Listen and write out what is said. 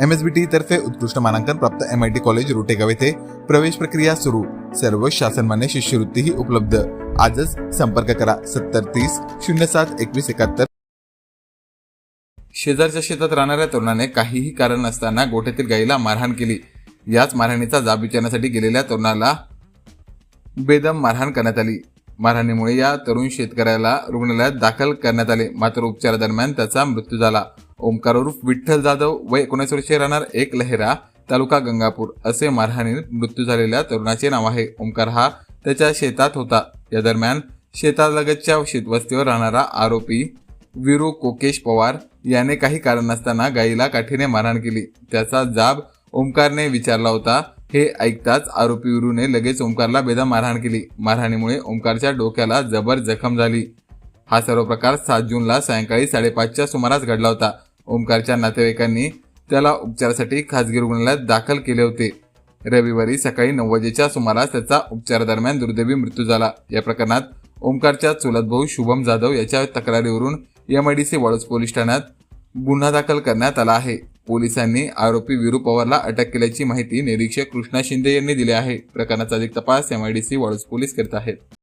MSBT तर्फे उत्कृष्ट मानांकन प्राप्त M I T college Rotegaon येथे प्रवेश प्रक्रिया सुरू. सर्व शासनमान्य शिष्यवृत्तीही उपलब्ध. आजच संपर्क करा. सत्तर तीस शून्य सात एकवीस एकाहत्तर. शेजारच्या शेतात राहणाऱ्या तरुणाने काहीही कारण नसताना गोठ्यातील गायीला मारहाण केली. याच मारहाणीचा जाब विचारण्यासाठी गेलेल्या तरुणाला बेदम मारहाण करण्यात आली. मारहाणीमुळे या तरुण शेतकऱ्याला रुग्णालयात दाखल करण्यात आले. मात्र उपचारादरम्यान त्याचा मृत्यू झाला. ओमकार उर्फ विठ्ठल जाधव वय एकोणीस वर्षे राहणार एक लहेरा तालुका गंगापूर असे मारहाणीत मृत्यू झालेल्या तरुणाचे नाव आहे ओमकार. हा त्याच्या शेतात होता. या दरम्यान शेतालगतच्या शेतवस्तीवर राहणारा आरोपी विरू कोकेश पवार याने काही कारण नसताना गायीला काठीने मारहाण केली. त्याचा जाब ओमकारने विचारला होता. हे ऐकताच आरोपी विरूने लगेच ओमकारला बेदम मारहाण केली. मारहाणीमुळे ओमकारच्या डोक्याला जबर जखम झाली. हा सर्व प्रकार सात जूनला सायंकाळी साडेपाचच्या सुमारास घडला होता. ओमकारच्या नातेवाईकांनी त्याला उपचारासाठी खासगी रुग्णालयात दाखल केले होते. रविवारी सकाळी नऊ वाजेच्या सुमारास त्याचा उपचारादरम्यान दुर्दैवी मृत्यू झाला. या प्रकरणात ओमकारच्या चुलत भाऊ शुभम जाधव याच्या तक्रारीवरून एमआयडीसी वाळूस पोलीस ठाण्यात गुन्हा दाखल करण्यात आला आहे. पोलिसांनी आरोपी विरू पवारला अटक केल्याची माहिती निरीक्षक कृष्णा शिंदे यांनी दिली आहे. प्रकरणाचा अधिक तपास एमआयडीसी वाळूस पोलीस करीत आहेत.